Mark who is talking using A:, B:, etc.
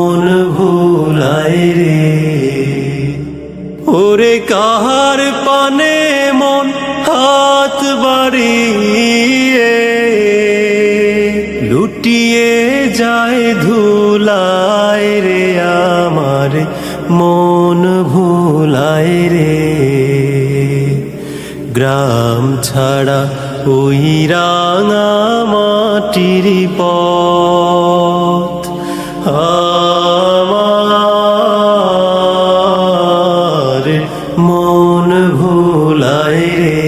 A: মন ভুলায় রে। ওরে কাহার পানে মন হাত বাড়িয়ে। লুটিয়ে যায় ধুলায় রে আমার মন ভুলায় রে। গ্রাম ছাড়া ওই রাঙা মাটির পথ। মন ভুলায় রে।